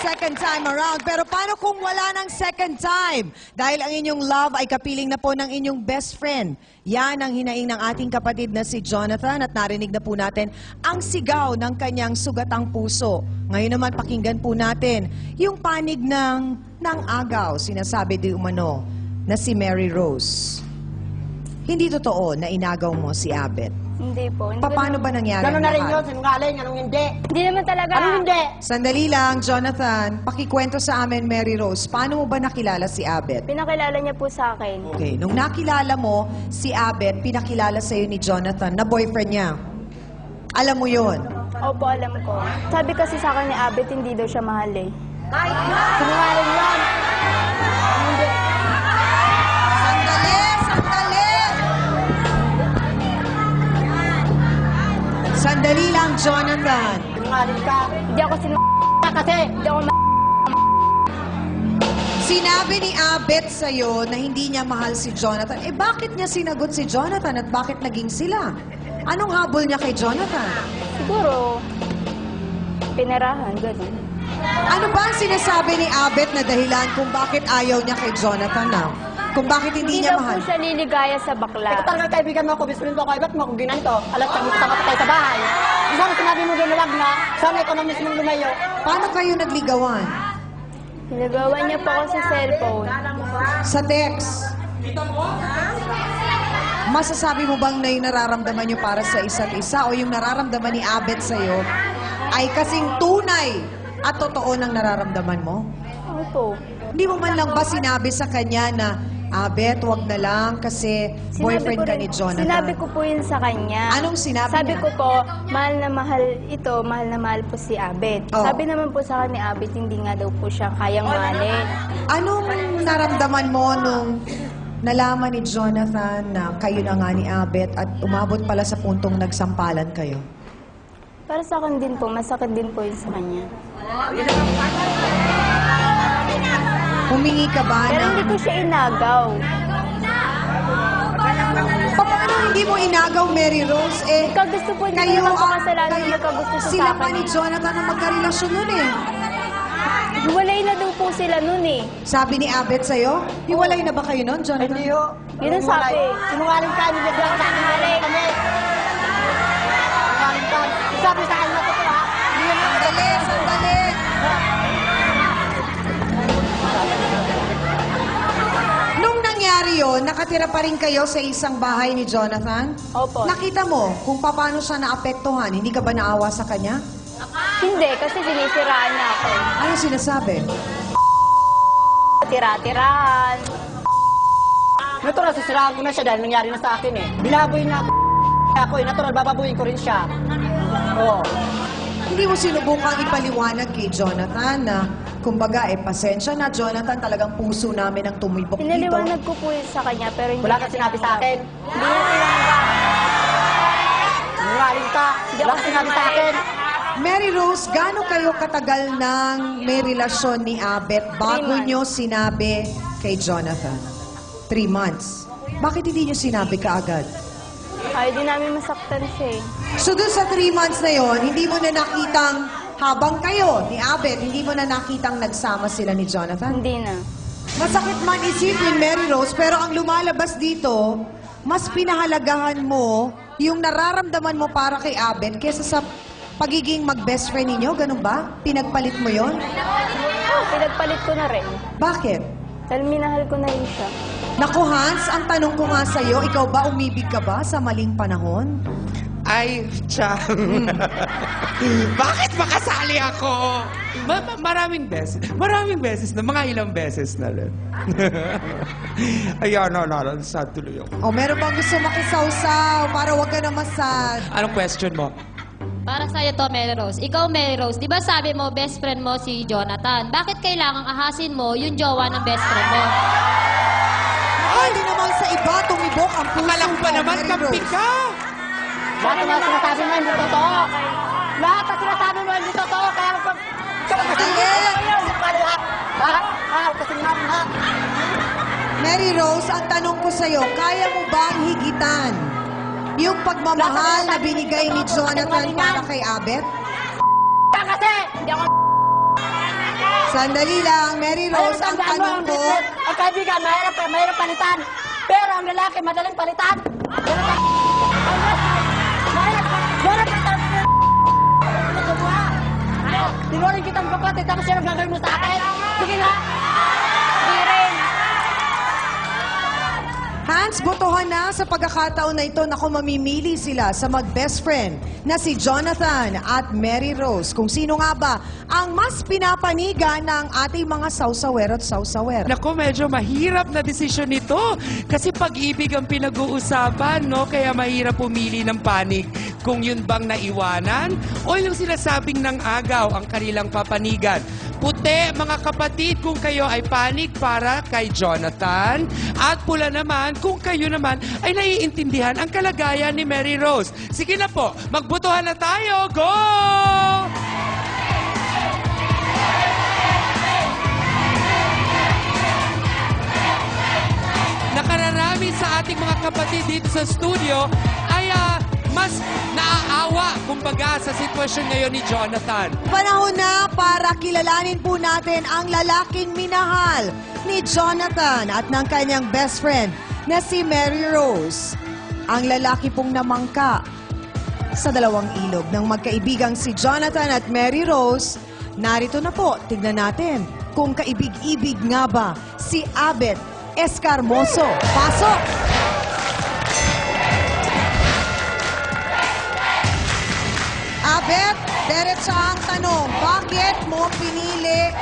second time around. Pero paano kung wala ng second time? Dahil ang inyong love ay kapiling na po ng inyong best friend. Yan ang hinaing ng ating kapatid na si Jonathan at narinig na po natin ang sigaw ng kanyang sugatang puso. Ngayon naman pakinggan po natin yung panig ng, ng agaw, sinasabi di umano, na si Mary Rose. Hindi totoo na inagaw mo si Abet. Hindi po. Hindi Paano ba nangyari Gano'n ang na rin yun, sinungaling, anong hindi? Hindi naman talaga. Anong hindi? Sandali lang, Jonathan. Pakikwento sa amin, Mary Rose. Paano mo ba nakilala si Abet? Pinakilala niya po sa akin. Okay, nung nakilala mo si Abet, pinakilala sa'yo ni Jonathan na boyfriend niya. Alam mo yon. Opo, alam ko. Sabi kasi sa akin ni Abet, hindi daw siya mahal eh. Sinungaling yan. Jonathan. Sinungaling ka. Hindi ako sinu... Ka kasi. Hindi ako Sinabi ni Abet sa'yo na hindi niya mahal si Jonathan. Eh bakit niya sinagot si Jonathan at bakit naging sila? Anong habol niya kay Jonathan? Siguro, pinarahan, gano'n. Ano ba ang sinasabi ni Abet na dahilan kung bakit ayaw niya kay Jonathan na? Kung bakit hindi, Hindi niya daw mahal? po siya liligaya sa bakla. Ikaw talaga kaibigan mo ako, best friend mo ako, ba't mo ako ginanto? Alas kami sa kapatay sa bahay. Sana sinabi mo doon wag na, sana ikaw na mismo lumayo. Paano kayo nagligawan? Nilagawan niya po ako sa cellphone. Sa text? Masasabi mo bang na yung nararamdaman niyo para sa isa't isa o yung nararamdaman ni Abet sa'yo ay kasing tunay at totoo ng nararamdaman mo? Opo. Hindi mo man lang ba sinabi sa kanya na Abet, wag na lang kasi boyfriend ko ka rin- ni Jonathan? Sinabi ko po yun sa kanya. Anong sinabi Sabi niya? ko po, mahal na mahal ito, mahal na mahal po si Abet. Oh. Sabi naman po sa akin ni Abet, hindi nga daw po siya kayang mahalin. Anong naramdaman mo nung nalaman ni Jonathan na kayo na nga ni Abet at umabot pala sa puntong nagsampalan kayo? Para sa akin din po, masakit din po yun sa kanya. Humingi ka ba Pero ng... hindi ko siya inagaw. Paano hindi mo inagaw, Mary Rose? Eh, Ikaw gusto po, hindi kayo, ko naman po ah, kasalanan kayo- na magkagusto siya Sila sa pa akin. ni Jonathan ang magkarelasyon nun eh. Hiwalay na daw po sila nun eh. Sabi ni Abet sa'yo, hiwalay na ba kayo nun, Jonathan? Hindi ho. Yun ang sabi. Sinungaling ka, hindi ka sa akin Sinungaling. kami. Sinungaling ka. Sabi sa akin Yon, nakatira pa rin kayo sa isang bahay ni Jonathan? Opo. Nakita mo kung paano siya naapektuhan. Hindi ka ba naawa sa kanya? Hindi, kasi sinisiraan niya ako. Ano sinasabi? Tira-tirahan. Natural, sisiraan ko na siya dahil nangyari na sa akin eh. Binaboy na ako. ako eh. Natural, bababuyin ko rin siya. Oo. Hindi mo sinubukang ipaliwanag kay Jonathan na kumbaga, eh, pasensya na, Jonathan, talagang puso namin ang tumibok dito. Pinaliwanag ko po yun sa kanya, pero hindi Wala niya kang sinabi sa akin. Hindi niya tinanggap. Sinungaling ka. Wala kang sinabi sa akin. Mary Rose, gaano kayo katagal nang may relasyon ni Abet bago nyo sinabi kay Jonathan? Three months. Bakit hindi nyo sinabi kaagad? Ayaw din namin masaktan siya eh. So dun sa three months na yon, hindi mo na nakitang habang kayo ni Abet, hindi mo na nakitang nagsama sila ni Jonathan? Hindi na. Masakit man isipin, Mary Rose, pero ang lumalabas dito, mas pinahalagahan mo yung nararamdaman mo para kay Abet kesa sa pagiging mag-best friend ninyo, ganun ba? Pinagpalit mo yon? Oh, pinagpalit ko na rin. Bakit? Dahil minahal ko na rin siya. Naku Hans, ang tanong ko nga sa'yo, ikaw ba umibig ka ba sa maling panahon? Ay, Chang. Bakit makasali ako? Ma- ma- maraming beses. Maraming beses na. Mga ilang beses na rin. Ayan, no, no, no. Sad tuloy ako. O meron bang gusto makisawsaw para wag ka na masad? Anong question mo? Para sa'yo to, Mary Rose. Ikaw, Mary Rose, di ba sabi mo, best friend mo si Jonathan? Bakit kailangang ahasin mo yung jowa ng best friend mo? Pwede naman sa iba tumibok ang puso Akala ko pa mo, naman, Mary kampi Rose. ka! Lahat ng mga sinasabi mo hindi totoo. Lahat ng sinasabi mo hindi totoo. Kaya ako... Dali! Ha? Ha? Kasi nga ha? Mary Rose, ang tanong ko sa'yo, kaya mo ba ang higitan yung pagmamahal na binigay ni Jonathan para kay Abet? Ka kasi! Hindi ako Sandali lang, Mary Rose, ang mo, tanong ko... ang kaibigan, mahirap, mahirap palitan. Pero ang lalaki, madaling palitan. Mahirap, Tinuring kitang kapatid, tapos yan ang gagawin mo sa akin. Sige nga. Sige rin. Hans, botohan na sa pagkakataon na ito na kung mamimili sila sa mag-best friend na si Jonathan at Mary Rose. Kung sino nga ba ang mas pinapaniga ng ating mga sausawer at sausawer. Nako, medyo mahirap na desisyon nito. Kasi pag-ibig ang pinag-uusapan, no? Kaya mahirap pumili ng panig kung yun bang naiwanan o yung sinasabing ng agaw ang kanilang papanigan. Puti, mga kapatid, kung kayo ay panig para kay Jonathan. At pula naman, kung kayo naman ay naiintindihan ang kalagayan ni Mary Rose. Sige na po, magbutuhan na tayo. Go! nakararami sa ating mga kapatid dito sa studio ay ah, mas naaawa, kumbaga, sa sitwasyon ngayon ni Jonathan. Panahon na para kilalanin po natin ang lalaking minahal ni Jonathan at ng kanyang best friend na si Mary Rose. Ang lalaki pong namangka sa dalawang ilog ng magkaibigang si Jonathan at Mary Rose. Narito na po, tignan natin kung kaibig-ibig nga ba si Abet Escarmoso. Pasok! Abet, diretsa ang tanong, bakit mo pinili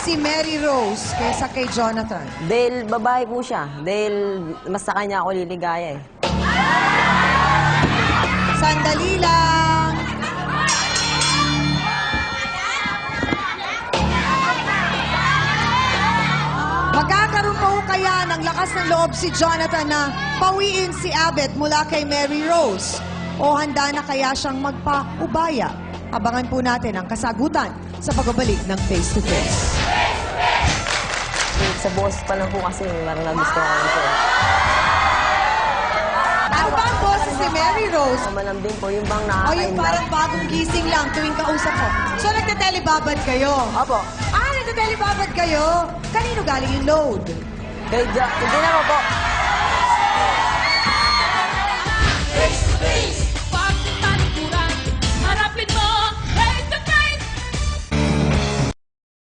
si Mary Rose kaysa kay Jonathan? Dahil babae po siya. Dahil mas sa kanya ako liligaya eh. Sandali lang. Magkakaroon pa ho kaya ng lakas ng loob si Jonathan na pawiin si Abet mula kay Mary Rose? O handa na kaya siyang magpa-ubaya? Abangan po natin ang kasagutan sa pagbabalik ng Face to Face. Sa boss pa lang po kasi parang nagustuhan ko. Ano ba ang boses ni Mary Rose? Malambing po, yung bang O yung nakakain parang bagong gising lang tuwing kausap ko. So nagte-telebabad kayo? Opo. Ah, nagte-telebabad kayo? Kanino galing yung load? Kay jo- hindi naman po.